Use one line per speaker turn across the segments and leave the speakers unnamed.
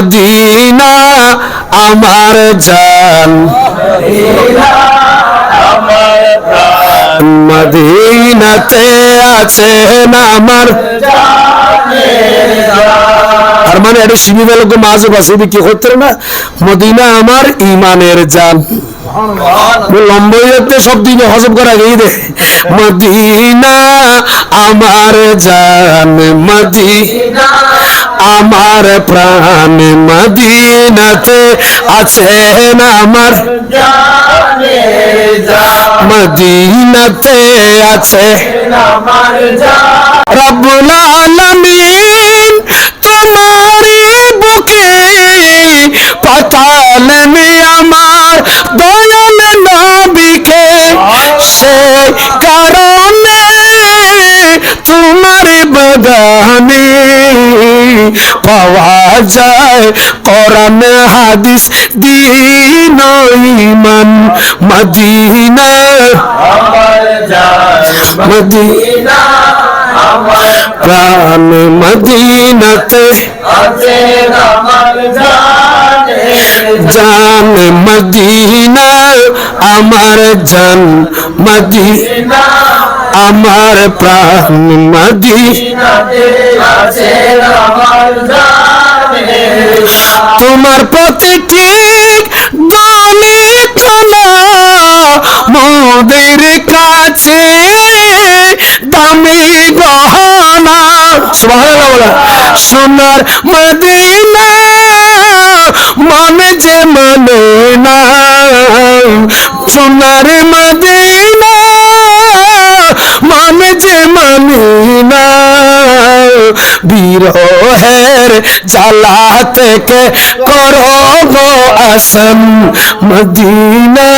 Medina আমার জান। মদিনাতে আছেন আমার। তার মানে এটা শিবি বেলকে মাঝে বাসিবি কি করতে না। মদিনা আমার ইমানের জান। লম্ব যাতে সব দিকে হজম করা গিয়ে দে। মদিনা আমার জান। মদি আমার প্রাণ মদিনাতে আছেন আমার। মদিনাতে আছে। রব্বুল আলামিন তোমারই বুকে পাতালেন আমার দয়াল নবীকে। সে কারণে তোমার বাগানে পাওয়া যায়। কোরআন হাদিস, দিন ইমান মদিনা। মদিনা। প্রাণ মদিনাতে।
জান
মদিনা, আমার জান মদিনা। আমার প্রাণ মদিনা
আছে আমার জানে
তোমার পথে ঠিক দলে চলা মোদের কাছে দামি গহনা। সোনার মদিনা, মনে যে মানে না সোনার মদিনা বিরহের জ্বালা থেকে করো গো আসন মদিনা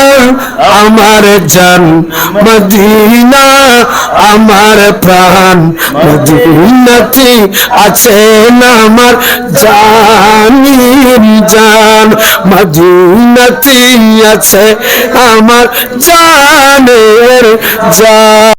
আমার জান, মদিনা আমার প্রাণ। মদিনাতে আছেন আমার জানির জান। মদিনাতে আছে আমার জানের জান।